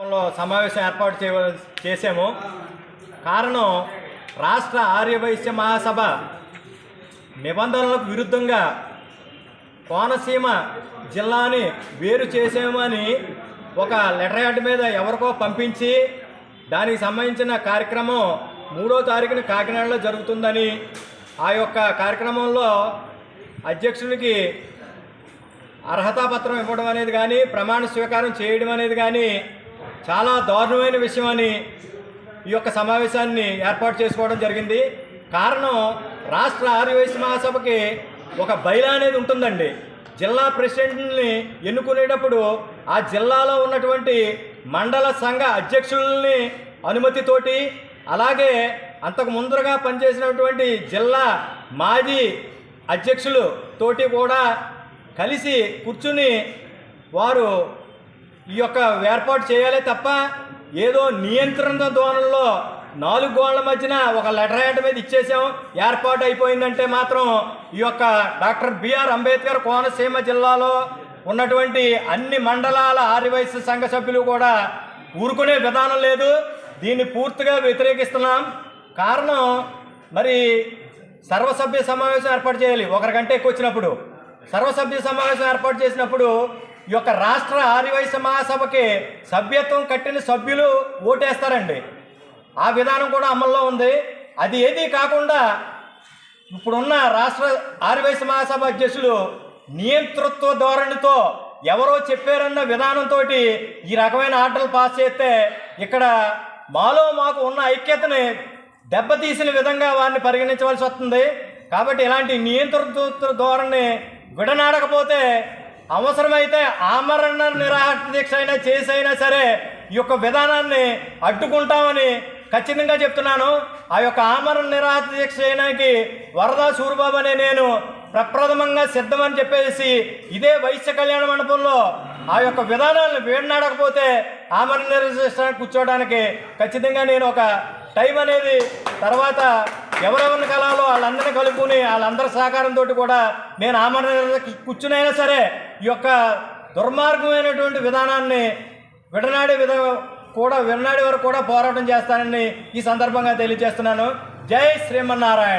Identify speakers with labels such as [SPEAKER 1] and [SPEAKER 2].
[SPEAKER 1] లో సమావేశం ఏర్పాటు చేయ చేసాము కారణం రాష్ట్ర ఆర్యవైశ్య మహాసభ నిబంధనలకు విరుద్ధంగా కోనసీమ జిల్లాని వేరు చేసామని ఒక లెటర్ యాడ్ మీద ఎవరికో పంపించి దానికి సంబంధించిన కార్యక్రమం మూడో తారీఖున కాకినాడలో జరుగుతుందని ఆ యొక్క కార్యక్రమంలో అధ్యక్షునికి అర్హతా పత్రం ఇవ్వడం అనేది కానీ ప్రమాణ స్వీకారం చేయడం అనేది కానీ చాలా దారుణమైన విషయం అని ఈ యొక్క సమావేశాన్ని ఏర్పాటు చేసుకోవడం జరిగింది. కారణం రాష్ట్ర ఆర్యవైశ్య మహాసభకి ఒక బైలా అనేది ఉంటుందండి. జిల్లా ప్రెసిడెంట్ని ఎన్నుకునేటప్పుడు ఆ జిల్లాలో ఉన్నటువంటి మండల సంఘ అధ్యక్షుల్ని అనుమతితోటి అలాగే అంతకు ముందరగా పనిచేసినటువంటి జిల్లా మాజీ అధ్యక్షులు తోటి కూడా కలిసి కూర్చుని వారు ఈ యొక్క ఏర్పాటు చేయాలి తప్ప ఏదో నియంత్రణ ధోరణిలో నాలుగు గోళ్ళ మధ్యన ఒక లెటర్ యాడ్ మీద ఇచ్చేసాం. ఏర్పాటు అయిపోయిందంటే మాత్రం ఈ యొక్క డాక్టర్ బిఆర్ అంబేద్కర్ కోనసీమ జిల్లాలో ఉన్నటువంటి అన్ని మండలాల ఆర్యవైశ్య సంఘ సభ్యులు కూడా ఊరుకునే విధానం లేదు. దీన్ని పూర్తిగా వ్యతిరేకిస్తున్నాం. కారణం మరి సర్వసభ్య సమావేశం ఏర్పాటు చేయాలి. ఒకరికంటే ఎక్కువ వచ్చినప్పుడు. సర్వసభ్య సమావేశం ఏర్పాటు చేసినప్పుడు ఈ యొక్క రాష్ట్ర ఆర్యవైశ్య మహాసభకి సభ్యత్వం కట్టిన సభ్యులు ఓటేస్తారండి. ఆ విధానం కూడా అమల్లో ఉంది. అది ఏది కాకుండా ఇప్పుడున్న రాష్ట్ర ఆర్యవైశ్య మహాసభ అధ్యక్షులు నియంతృత్వ ధోరణితో ఎవరో చెప్పారన్న విధానంతో ఈ రకమైన ఆర్డర్లు పాస్ చేస్తే ఇక్కడ మాలో మాకు ఉన్న ఐక్యతని దెబ్బతీసిన విధంగా వారిని పరిగణించవలసి వస్తుంది. కాబట్టి ఇలాంటి నియంతృత్వ ధోరణి విడనాడకపోతే అవసరమైతే ఆమరణ నిరాహార దీక్ష అయినా చేసైనా సరే ఈ యొక్క విధానాన్ని అడ్డుకుంటామని ఖచ్చితంగా చెప్తున్నాను. ఆ యొక్క ఆమరణ నిరాహార దీక్ష చేయడానికి వరదా సూరిబాబు అనే నేను ప్రప్రథమంగా సిద్ధమని చెప్పేసి ఇదే వైశ్య కళ్యాణ మండపంలో ఆ యొక్క విధానాలను వేడినాడకపోతే ఆమరణ నిరాహార కూర్చోవడానికి ఖచ్చితంగా నేను ఒక టైం అనేది తర్వాత ఎవరెవరిని కలాలో వాళ్ళందరినీ కలుపుకుని వాళ్ళందరి సహకారంతో కూడా నేను ఆమరణ కూర్చునైనా సరే ఈ యొక్క దుర్మార్గమైనటువంటి విధానాన్ని విడనాడే విధ కూడా విడనాడే వరకు కూడా పోరాటం చేస్తానని ఈ సందర్భంగా తెలియజేస్తున్నాను. జై శ్రీమన్నారాయణ.